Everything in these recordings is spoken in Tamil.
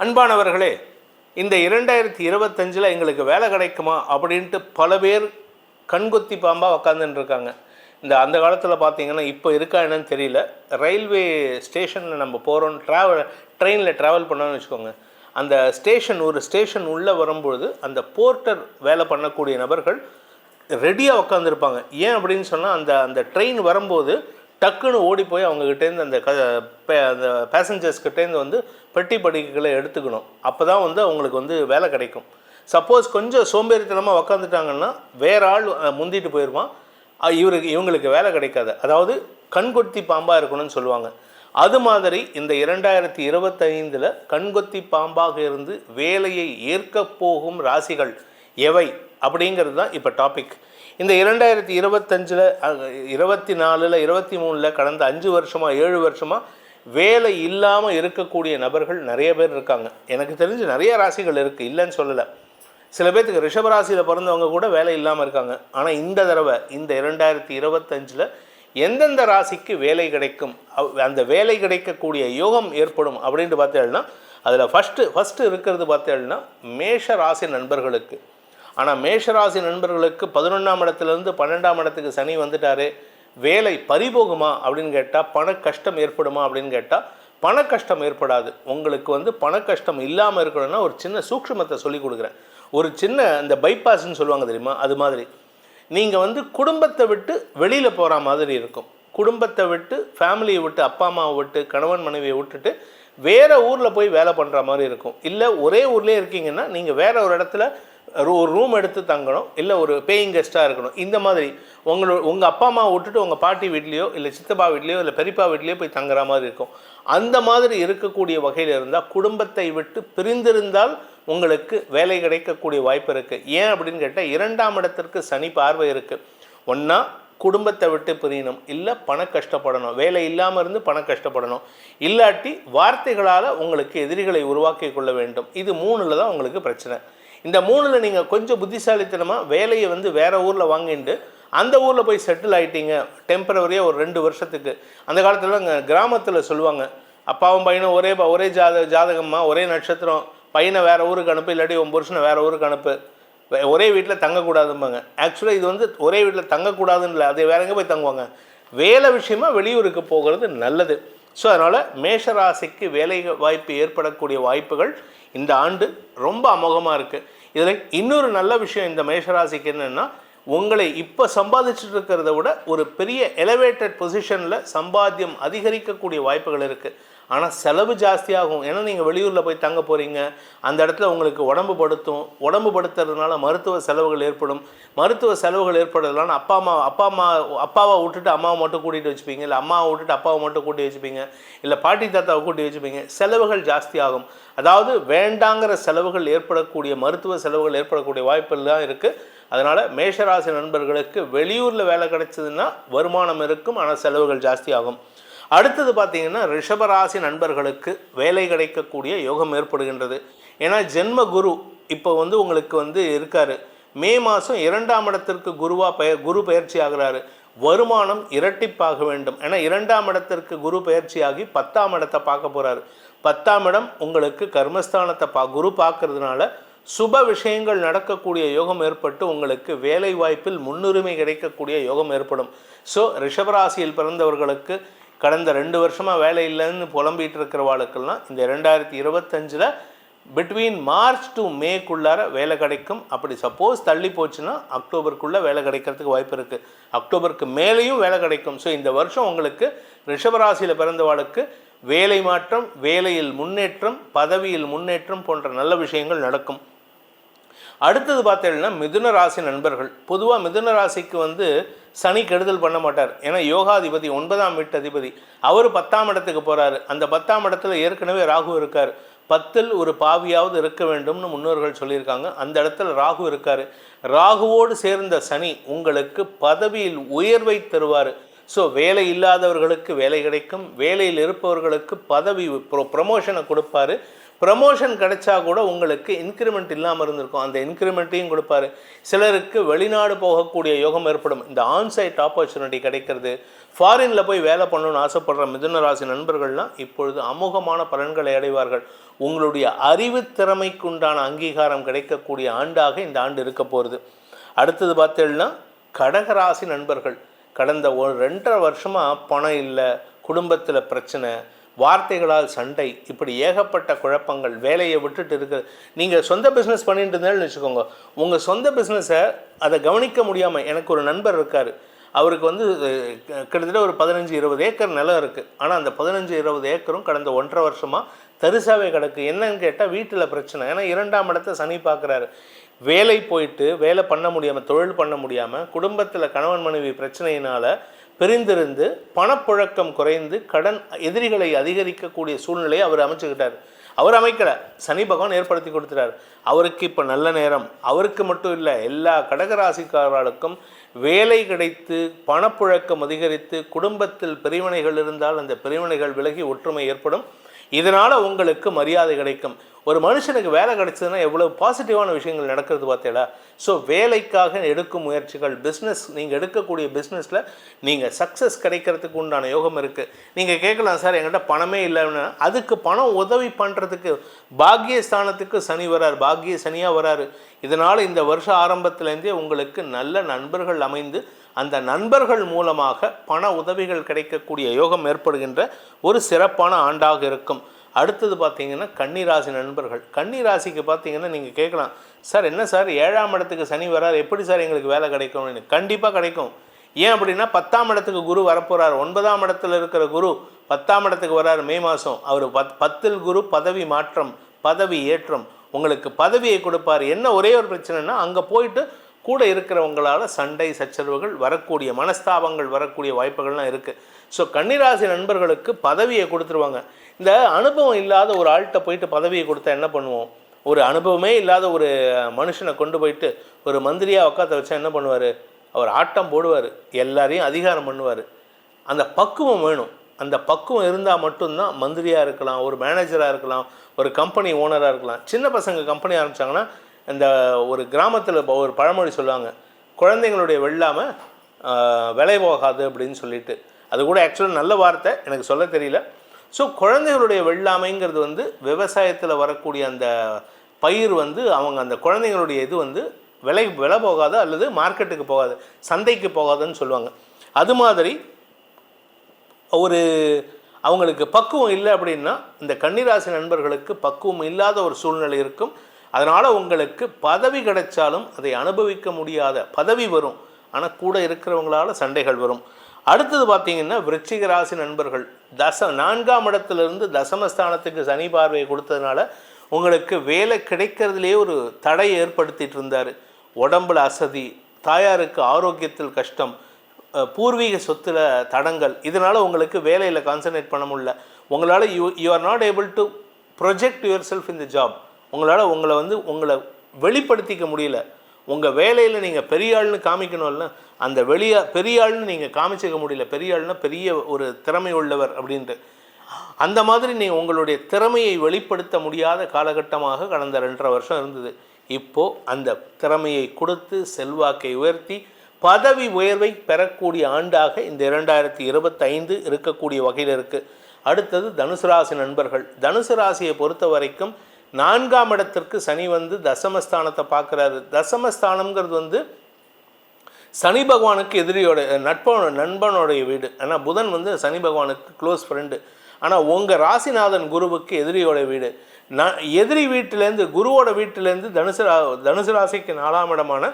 அன்பானவர்களே இந்த இரண்டாயிரத்தி இருபத்தஞ்சில் எங்களுக்கு வேலை கிடைக்குமா அப்படின்ட்டு பல பேர் கண்கொத்தி பாம்பாக உக்காந்துன்னு இருக்காங்க இந்த அந்த காலத்தில் பார்த்தீங்கன்னா இப்போ இருக்கா என்னன்னு தெரியல. ரயில்வே ஸ்டேஷனில் நம்ம போகிறோம் ட்ராவல் ட்ரெயினில் ட்ராவல் பண்ணோம்னு வச்சுக்கோங்க. அந்த ஸ்டேஷன் ஒரு ஸ்டேஷன் உள்ளே வரும்பொழுது அந்த போர்ட்டர் வேலை பண்ணக்கூடிய நபர்கள் ரெடியாக உட்காந்துருப்பாங்க ஏன் அப்படின்னு சொன்னால் அந்த அந்த ட்ரெயின் வரும்போது டக்குன்னு ஓடி போய் அவங்ககிட்டேருந்து அந்த க பே- அந்த பேசஞ்சர்ஸ்கிட்டேருந்து வந்து பெட்டி படிக்கைகளை எடுத்துக்கணும். அப்போ தான் வந்து அவங்களுக்கு வந்து வேலை கிடைக்கும். சப்போஸ் கொஞ்சம் சோம்பேறித்தனமாக உக்காந்துட்டாங்கன்னா வேற ஆள் முந்திட்டு போயிடுவான் இவருக்கு இவங்களுக்கு வேலை கிடைக்காது. அதாவது கண்கொத்தி பாம்பாக இருக்கணும்னு சொல்லுவாங்க. அது மாதிரி இந்த இரண்டாயிரத்தி இருபத்தைந்தில் கண்கொத்தி பாம்பாக இருந்து வேலையை ஏற்கப் போகும் ராசிகள் எவை அப்படிங்கிறது தான் இப்போ டாபிக் இந்த இரண்டாயிரத்தி இருபத்தஞ்சில் இருபத்தி நாலில் இருபத்தி மூணில் கடந்த அஞ்சு வருஷமாக ஏழு வருஷமாக வேலை இல்லாமல் இருக்கக்கூடிய நபர்கள் நிறைய பேர் இருக்காங்க. எனக்கு தெரிஞ்சு நிறைய ராசிகள் இருக்குது இல்லைன்னு சொல்லலை. சில பேர்த்துக்கு ரிஷபராசியில் பிறந்தவங்க கூட வேலை இல்லாமல் இருக்காங்க. ஆனால் இந்த தடவை இந்த இரண்டாயிரத்தி இருபத்தஞ்சில் எந்தெந்த ராசிக்கு வேலை கிடைக்கும் அவ்- அந்த வேலை கிடைக்கக்கூடிய யோகம் ஏற்படும் அப்படின்ட்டு பார்த்தேன்னா அதில் ஃபஸ்ட்டு ஃபஸ்ட்டு இருக்கிறது பார்த்தேன்னா மேஷ ராசி நண்பர்களுக்கு. ஆனால் மேஷராசி நண்பர்களுக்கு பதினொன்றாம் இடத்துலேருந்து பன்னெண்டாம் இடத்துக்கு சனி வந்துட்டாரு. வேலை பறிபோகுமா அப்படின்னு கேட்டால் பண கஷ்டம் ஏற்படுமா அப்படின்னு கேட்டால் பண கஷ்டம் ஏற்படாது. உங்களுக்கு வந்து பண கஷ்டம் இல்லாமல் இருக்கணும்னா ஒரு சின்ன சூக்ஷ்மத்தை சொல்லிக் கொடுக்குறேன். ஒரு சின்ன இந்த பைபாஸ்ன்னு சொல்லுவாங்க தெரியுமா? அது மாதிரி. நீங்கள் வந்து குடும்பத்தை விட்டு வெளியில் போகிற மாதிரி இருக்கும். குடும்பத்தை விட்டு ஃபேமிலியை விட்டு அப்பா அம்மாவை விட்டு கணவன் மனைவியை விட்டுட்டு வேறு ஊரில் போய் வேலை பண்ணுற மாதிரி இருக்கும். இல்லை ஒரே ஊர்லேயே இருக்கீங்கன்னா நீங்கள் வேற ஒரு இடத்துல ஒரு ரூம் எடுத்து தங்கணும் இல்லை ஒரு பேயிங் கெஸ்ட்டாக இருக்கணும். இந்த மாதிரி உங்களோட உங்கள் அப்பா அம்மா விட்டுட்டு உங்கள் பாட்டி வீட்லேயோ இல்லை சித்தப்பா வீட்லேயோ இல்லை பெரியப்பா வீட்லேயோ போய் தங்குற மாதிரி இருக்கும். அந்த மாதிரி இருக்கக்கூடிய வகையில் இருந்தால் குடும்பத்தை விட்டு பிரிந்திருந்தால் உங்களுக்கு வேலை கிடைக்கக்கூடிய வாய்ப்பு இருக்குது ஏன் அப்படின்னு கேட்டால் இரண்டாம் இடத்திற்கு சனி பார்வை இருக்குது ஒன்றா குடும்பத்தை விட்டு பிரியணும் இல்லை பண கஷ்டப்படணும். வேலை இல்லாமல் இருந்து பண கஷ்டப்படணும். இல்லாட்டி வார்த்தைகளால் உங்களுக்கு எதிரிகளை உருவாக்கி கொள்ள வேண்டும். இது மூணில் தான் உங்களுக்கு பிரச்சனை. இந்த மூணில் நீங்கள் கொஞ்சம் புத்திசாலித்தனமாக வேலையை வந்து வேறு ஊரில் வாங்கிட்டு அந்த ஊரில் போய் செட்டில் ஆகிட்டீங்க டெம்பரவரியாக ஒரு ரெண்டு வருஷத்துக்கு. அந்த காலத்தில் கிராமத்தில் சொல்லுவாங்க அப்பாவும் பையனும் ஒரே ஒரே ஜாத ஜாதகமாக ஒரே நட்சத்திரம். பையனை வேறு ஊருக்கு அனுப்பு இல்லாட்டி உன் புருஷனை வேறு ஊருக்கு அனுப்பு. வே- ஒரே வீட்டில் தங்கக்கூடாதும்பாங்க. ஆக்சுவலாக இது வந்து ஒரே வீட்டில் தங்கக்கூடாதுன்னு இல்லை அது வேற எங்கே போய் தங்குவாங்க? வேலை விஷயமா வெளியூருக்கு போகிறது நல்லது. ஸோ அதனால் மேஷராசிக்கு வேலை வாய்ப்பு ஏற்படக்கூடிய வாய்ப்புகள் இந்த ஆண்டு ரொம்ப அமோகமாக இருக்குது இதில் இன்னொரு நல்ல விஷயம் இந்த மேஷராசிக்கு என்னென்னா உங்களை இப்போ சம்பாதிச்சுட்டு இருக்கிறத விட ஒரு பெரிய எலவேட்டட் பொசிஷனில் சம்பாத்தியம் அதிகரிக்கக்கூடிய வாய்ப்புகள் இருக்குது ஆனால் செலவு ஜாஸ்தியாகும். ஏன்னா நீங்கள் வெளியூரில் போய் தங்க போகிறீங்க அந்த இடத்துல உங்களுக்கு உடம்பு படுத்தும். உடம்பு படுத்துறதுனால மருத்துவ செலவுகள் ஏற்படும். மருத்துவ செலவுகள் ஏற்படுறதுனால அப்பா அம்மா அப்பா அம்மா அப்பாவை விட்டுட்டு அம்மாவை மட்டும் கூட்டிகிட்டு வச்சுப்பீங்க. இல்லை அம்மாவை விட்டுட்டு அப்பாவை மட்டும் கூட்டி வச்சுப்பீங்க. இல்லை பாட்டி தாத்தாவை கூட்டி வச்சுப்பீங்க. செலவுகள் ஜாஸ்தியாகும். அதாவது வேண்டாங்கிற செலவுகள் ஏற்படக்கூடிய மருத்துவ செலவுகள் ஏற்படக்கூடிய வாய்ப்பெல்லாம் இருக்குது அதனால் மேஷராசி நண்பர்களுக்கு வெளியூரில் வேலை கிடைச்சதுன்னா வருமானம் இருக்கும். ஆனால் செலவுகள் ஜாஸ்தியாகும். அடுத்தது பார்த்தீங்கன்னா ரிஷபராசி நண்பர்களுக்கு வேலை கிடைக்கக்கூடிய யோகம் ஏற்படுகின்றது. ஏன்னா ஜென்ம குரு இப்போ வந்து உங்களுக்கு வந்து இருக்கார். மே மாதம் இரண்டாம் இடத்திற்கு குருவா பெயர் குரு பயிற்சி ஆகிறாரு. வருமானம் இரட்டிப்பாக வேண்டும். ஏன்னா இரண்டாம் இடத்திற்கு குரு பயிற்சியாகி பத்தாம் இடத்தை பார்க்க போகிறாரு பத்தாம் இடம் உங்களுக்கு கர்மஸ்தானத்தை பா குரு பார்க்கறதுனால சுப விஷயங்கள் நடக்கக்கூடிய யோகம் ஏற்பட்டு உங்களுக்கு வேலை வாய்ப்பில் முன்னுரிமை கிடைக்கக்கூடிய யோகம் ஏற்படும். ஸோ ரிஷபராசியில் பிறந்தவர்களுக்கு கடந்த ரெண்டு வருஷமாக வேலை இல்லைன்னு புலம்பிட்டு இருக்கிறவாளுக்கெல்லாம் இந்த ரெண்டாயிரத்தி இருபத்தஞ்சில் பிட்வீன் மார்ச் டு மேக்குள்ளார வேலை கிடைக்கும். அப்படி சப்போஸ் தள்ளி போச்சுன்னா அக்டோபருக்குள்ளே வேலை கிடைக்கிறதுக்கு வாய்ப்பு இருக்குது அக்டோபருக்கு மேலேயும் வேலை கிடைக்கும். ஸோ இந்த வருஷம் உங்களுக்கு ரிஷபராசியில் பிறந்தவாளுக்கு வேலை மாற்றம் வேலையில் முன்னேற்றம் பதவியில் முன்னேற்றம் போன்ற நல்ல விஷயங்கள் நடக்கும். அடுத்தது பார்த்தீங்கன்னா மிதுன ராசி நண்பர்கள். பொதுவாக மிதுன ராசிக்கு வந்து சனி கெடுதல் பண்ண மாட்டார். ஏன்னா யோகாதிபதி ஒன்பதாம் வீட்டு அதிபதி அவர் பத்தாம் இடத்துக்கு போகிறாரு அந்த பத்தாம் இடத்துல ஏற்கனவே ராகு இருக்கார். பத்தில் ஒரு பாவியாவது இருக்க வேண்டும்னு முன்னோர்கள் சொல்லியிருக்காங்க. அந்த இடத்துல ராகு இருக்கார். ராகுவோடு சேர்ந்த சனி உங்களுக்கு பதவியில் உயர்வை தருவார். ஸோ வேலை இல்லாதவர்களுக்கு வேலை கிடைக்கும். வேலையில் இருப்பவர்களுக்கு பதவி ப்ரொ ப்ரமோஷனை கொடுப்பாரு. ப்ரமோஷன் கிடைச்சா கூட உங்களுக்கு இன்க்ரிமெண்ட் இல்லாமல் இருந்திருக்கும். அந்த இன்க்ரிமெண்ட்டையும் கொடுப்பாரு. சிலருக்கு வெளிநாடு போகக்கூடிய யோகம் ஏற்படும். இந்த ஆன்சைட் ஆப்பர்ச்சுனிட்டி கிடைக்கிறது. ஃபாரினில் போய் வேலை பண்ணணும்னு ஆசைப்படுற மிதுன ராசி நண்பர்கள்லாம் இப்பொழுது அமோகமான பலன்களை அடைவார்கள். உங்களுடைய அறிவு திறமைக்குண்டான அங்கீகாரம் கிடைக்கக்கூடிய ஆண்டாக இந்த ஆண்டு இருக்க போகிறது அடுத்தது பார்த்தீங்கன்னா கடகராசி நண்பர்கள். கடந்த ஒரு ரெண்டரை வருஷமாக பணம் இல்லை குடும்பத்தில் பிரச்சனை வார்த்தைகளால் சண்டை இப்படி ஏகப்பட்ட குழப்பங்கள் வேலையை விட்டுட்டு இருக்கு நீங்கள் சொந்த பிஸ்னஸ் பண்ணிட்டு இருந்தாலும் வச்சுக்கோங்க. உங்கள் சொந்த பிஸ்னஸை அதை கவனிக்க முடியாமல் எனக்கு ஒரு நண்பர் இருக்கார். அவருக்கு வந்து கிட்டத்தட்ட ஒரு பதினஞ்சு இருபது ஏக்கர் நிலம் இருக்குது ஆனால் அந்த பதினஞ்சு இருபது ஏக்கரும் கடந்த ஒன்றரை வருஷமாக தரிசாவே கிடக்கு. என்னன்னு கேட்டால் வீட்டில் பிரச்சனை. ஏன்னா இரண்டாம் இடத்தை சனி பார்க்குறாரு வேலை போயிட்டு வேலை பண்ண முடியாமல் தொழில் பண்ண முடியாமல் குடும்பத்தில் கணவன் மனைவி பிரச்சனையினால் பிரிந்திருந்து பணப்புழக்கம் குறைந்து கடன் எதிரிகளை அதிகரிக்கக்கூடிய சூழ்நிலையை அவர் அமைச்சுக்கிட்டார். அவர் அமைக்கலை. சனி பகவான் ஏற்படுத்தி கொடுத்துட்டார். அவருக்கு இப்போ நல்ல நேரம். அவருக்கு மட்டும் இல்லை எல்லா கடகராசிக்காரர்களுக்கும் வேலை கிடைத்து பணப்புழக்கம் அதிகரித்து குடும்பத்தில் பிரிவினைகள் இருந்தால் அந்த பிரிவினைகள் விலகி ஒற்றுமை ஏற்படும். இதனால் உங்களுக்கு மரியாதை கிடைக்கும். ஒரு மனுஷனுக்கு வேலை கிடைச்சதுன்னா எவ்வளோ பாசிட்டிவான விஷயங்கள் நடக்கிறது பார்த்தீங்களா? ஸோ வேலைக்காக எடுக்கும் முயற்சிகள் பிஸ்னஸ் நீங்கள் எடுக்கக்கூடிய பிஸ்னஸில் நீங்கள் சக்ஸஸ் கிடைக்கிறதுக்கு உண்டான யோகம் இருக்குது நீங்கள் கேட்கலாம் சார் என்கிட்ட பணமே இல்லைன்னா. அதுக்கு பணம் உதவி பண்ணுறதுக்கு பாக்கியஸ்தானத்துக்கு சனி வரார். பாக்கிய சனியாக வராரு. இதனால் இந்த வருஷ ஆரம்பத்துலேருந்தே உங்களுக்கு நல்ல நண்பர்கள் அமைந்து அந்த நண்பர்கள் மூலமாக பண உதவிகள் கிடைக்கக்கூடிய யோகம் ஏற்படுகின்ற ஒரு சிறப்பான ஆண்டாக இருக்கும். அடுத்தது பார்த்தீங்கன்னா கன்னிராசி நண்பர்கள். கன்னிராசிக்கு பார்த்தீங்கன்னா நீங்கள் கேட்கலாம் சார் என்ன சார் ஏழாம் இடத்துக்கு சனி வரார் எப்படி சார் எங்களுக்கு வேலை கிடைக்கும்னு? கண்டிப்பாக கிடைக்கும். ஏன் அப்படின்னா பத்தாம் இடத்துக்கு குரு வரப்போகிறார் ஒன்பதாம் இடத்துல இருக்கிற குரு பத்தாம் இடத்துக்கு வர்றார் மே மாதம் அவர் பத் பத்தில் குரு பதவி மாற்றம் பதவி ஏற்றம். உங்களுக்கு பதவியை கொடுப்பார். என்ன ஒரே ஒரு பிரச்சனைனா அங்கே போயிட்டு கூட இருக்கிறவங்களால் சண்டை சச்சரவுகள் வரக்கூடிய மனஸ்தாபங்கள் வரக்கூடிய வாய்ப்புகள்லாம் இருக்குது ஸோ கன்னிராசி நண்பர்களுக்கு பதவியை கொடுத்துருவாங்க. இந்த அனுபவம் இல்லாத ஒரு ஆள்கிட்ட போயிட்டு பதவியை கொடுத்தா என்ன பண்ணுவோம்? ஒரு அனுபவமே இல்லாத ஒரு மனுஷனை கொண்டு போயிட்டு ஒரு மந்திரியாக உட்காத்த வச்சா என்ன பண்ணுவார்? அவர் ஆட்டம் போடுவார். எல்லாரையும் அதிகாரம் பண்ணுவார். அந்த பக்குவம் வேணும். அந்த பக்குவம் இருந்தால் மட்டும்தான் மந்திரியாக இருக்கலாம் ஒரு மேனேஜராக இருக்கலாம் ஒரு கம்பெனி ஓனராக இருக்கலாம். சின்ன பசங்க கம்பெனி ஆரம்பித்தாங்கன்னா இந்த ஒரு கிராமத்தில் ஒரு பழமொழி சொல்லுவாங்க குழந்தைங்களுடைய வெள்ளாமை விலை போகாது அப்படின்னு சொல்லிட்டு. அது கூட ஆக்சுவலாக நல்ல வார்த்தை எனக்கு சொல்ல தெரியல. ஸோ குழந்தைகளுடைய வெள்ளாமைங்கிறது வந்து விவசாயத்தில் வரக்கூடிய அந்த பயிர் வந்து அவங்க அந்த குழந்தைங்களுடைய இது வந்து விலை விலை போகாது அல்லது மார்க்கெட்டுக்கு போகாது சந்தைக்கு போகாதுன்னு சொல்லுவாங்க. அது மாதிரி ஒரு அவங்களுக்கு பக்குவம் இல்லை அப்படின்னா இந்த கன்னிராசி நண்பர்களுக்கு பக்குவம் இல்லாத ஒரு சூழ்நிலை இருக்கும். அதனால் உங்களுக்கு பதவி கிடைச்சாலும் அதை அனுபவிக்க முடியாத பதவி வரும். ஆனால் கூட இருக்கிறவங்களால சண்டைகள் வரும். அடுத்தது பார்த்தீங்கன்னா விருச்சிக ராசி நண்பர்கள். தச நான்காம் இடத்திலிருந்து தசமஸ்தானத்துக்கு சனி பார்வையை கொடுத்ததுனால உங்களுக்கு வேலை கிடைக்கிறதுலே ஒரு தடை ஏற்படுத்திட்டு இருந்தார். உடம்புல அசதி தாயாருக்கு ஆரோக்கியத்தில் கஷ்டம் பூர்வீக சொத்துல தடங்கள். இதனால் உங்களுக்கு வேலையில் கான்சன்ட்ரேட் பண்ண முடியல. உங்களால் you you are not able to project yourself in the job உங்களால் உங்களை வந்து உங்களை வெளிப்படுத்திக்க முடியல. உங்கள் வேலையில் நீங்கள் பெரிய ஆள்னு காமிக்கணும்ல அந்த வெளியா பெரிய ஆள்னு நீங்கள் காமிச்சிக்க முடியல பெரிய ஆள்னா பெரிய ஒரு திறமை உள்ளவர் அப்படின்ட்டு. அந்த மாதிரி நீங்கள் உங்களுடைய திறமையை வெளிப்படுத்த முடியாத காலகட்டமாக கடந்த ரெண்டரை வருஷம் இருந்தது. இப்போது அந்த திறமையை கொடுத்து செல்வாக்கை உயர்த்தி பதவி உயர்வை பெறக்கூடிய ஆண்டாக இந்த இரண்டாயிரத்தி இருபத்தைந்து இருக்கக்கூடிய வகையில் இருக்குது அடுத்தது தனுசு ராசி நண்பர்கள். தனுசு ராசியை பொறுத்த வரைக்கும் நான்காம் இடத்திற்கு சனி வந்து தசமஸ்தானத்தை பார்க்குறாரு. தசமஸ்தானம்ங்கிறது வந்து சனி பகவானுக்கு எதிரியோட நட்பனோட நண்பனுடைய வீடு. ஆனால் புதன் வந்து சனி பகவானுக்கு க்ளோஸ் ஃப்ரெண்டு ஆனால் உங்கள் ராசிநாதன் குருவுக்கு எதிரியோட வீடு. நான் எதிரி வீட்டிலேருந்து குருவோட வீட்டிலேருந்து தனுசு ரா தனுசு ராசிக்கு நாலாம் இடமான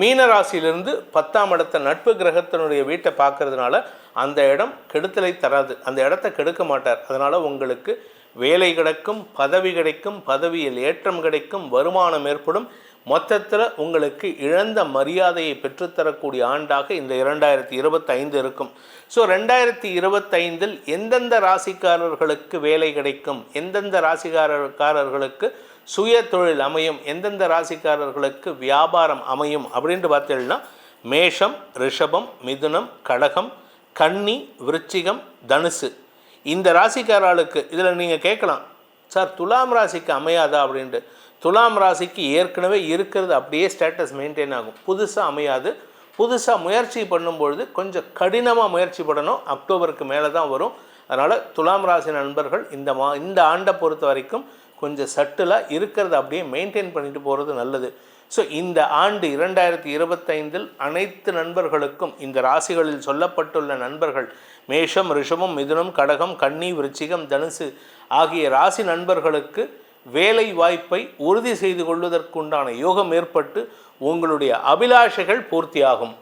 மீன ராசியிலிருந்து பத்தாம் இடத்த நட்பு கிரகத்தினுடைய வீட்டை பார்க்கறதுனால அந்த இடம் கெடுத்தலை தராது. அந்த இடத்த கெடுக்க மாட்டார். அதனால் உங்களுக்கு வேலை கிடைக்கும் பதவி கிடைக்கும் பதவியில் ஏற்றம் கிடைக்கும் வருமானம் ஏற்படும். மொத்தத்தில் உங்களுக்கு இழந்த மரியாதையை பெற்றுத்தரக்கூடிய ஆண்டாக இந்த இரண்டாயிரத்தி இருபத்தைந்து இருக்கும். ஸோ ரெண்டாயிரத்தி இருபத்தைந்தில் எந்தெந்த ராசிக்காரர்களுக்கு வேலை கிடைக்கும்? எந்தெந்த ராசிக்காரர்காரர்களுக்கு சுய தொழில் அமையும்? எந்தெந்த ராசிக்காரர்களுக்கு வியாபாரம் அமையும்? அப்படின்ட்டு பார்த்தீங்கன்னா மேஷம் ரிஷபம் மிதுனம் கடகம் கன்னி விருச்சிகம் தனுசு. இந்த ராசிக்காரர்களுக்கு இதில் நீங்கள் கேட்கலாம் சார் துலாம் ராசிக்கு அமையாதா? அப்படின்ட்டு. துலாம் ராசிக்கு ஏற்கனவே இருக்கிறது அப்படியே ஸ்டேட்டஸ் மெயின்டைன் ஆகும். புதுசாக அமையாது. புதுசாக முயற்சி பண்ணும்பொழுது கொஞ்சம் கடினமாக முயற்சி பண்ணணும். அக்டோபருக்கு மேலே தான் வரும். அதனால் துலாம் ராசி நண்பர்கள் இந்த மா இந்த ஆண்டை பொறுத்த வரைக்கும் கொஞ்சம் சட்டிலாக இருக்கிறத அப்படியே மெயின்டைன் பண்ணிட்டு போகிறது நல்லது. ஸோ இந்த ஆண்டு இரண்டாயிரத்தி இருபத்தைந்தில் அனைத்து நண்பர்களுக்கும் இந்த ராசிகளில் சொல்லப்பட்டுள்ள நண்பர்கள் மேஷம் ரிஷமம் மிதுனம் கடகம் கன்னி விருச்சிகம் தனுசு ஆகிய ராசி நண்பர்களுக்கு வேலை வாய்ப்பை உறுதி செய்து கொள்வதற்குண்டான யோகம் ஏற்பட்டு உங்களுடைய அபிலாஷைகள் பூர்த்தியாகும்.